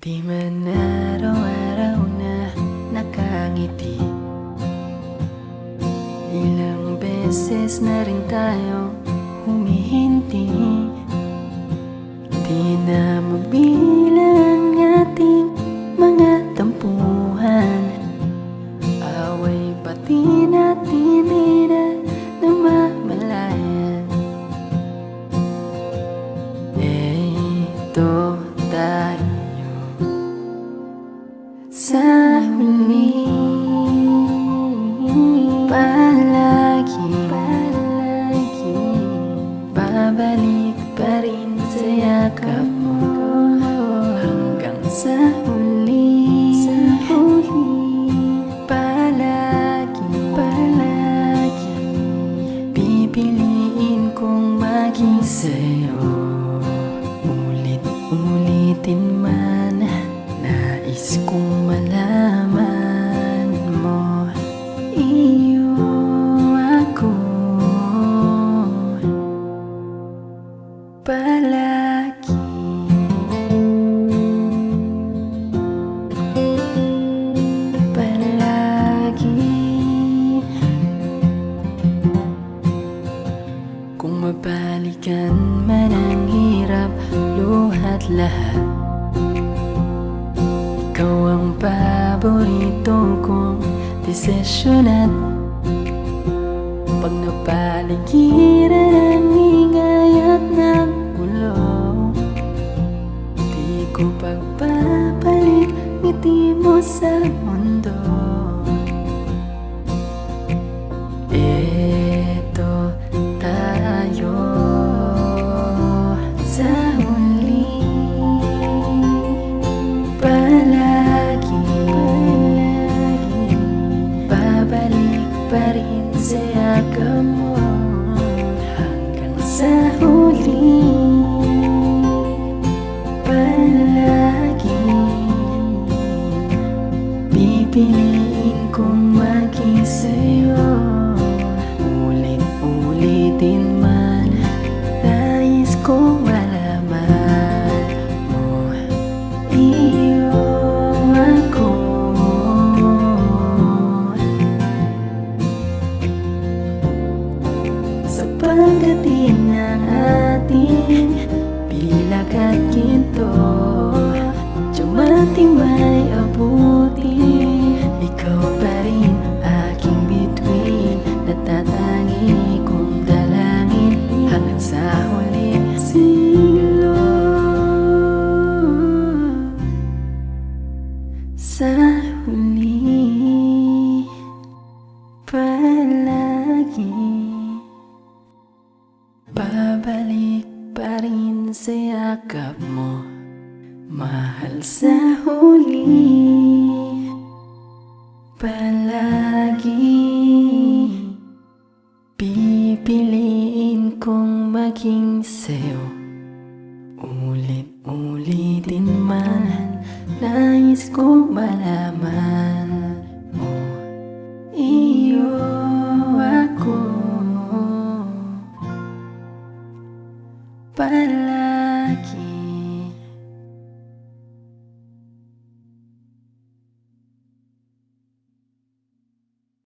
Di man araw-araw na nakangiti. Ilang beses na rin tayo humihinti. Di na mabilang ating mga tampuhan. Away pati natin di na namamalayan. Eh, ito Palagi. Palagi. Kung mabalikan man ang hirap Luhat lahat. Ikaw ang paborito kong desisyon at Pag napaligiran ngiti mo Pipiliin kong maging sa'yo. Ulit-ulitin man Nais kong malaman. Mo Iyo ako. Sa pagdating ng ating Pilak at ginto kong dalangin Hanggang sa huling siglo. Sa huli Palagi. Babalik pa sa yakap mo. Mahal sa huli natin man. Nais ko malaman.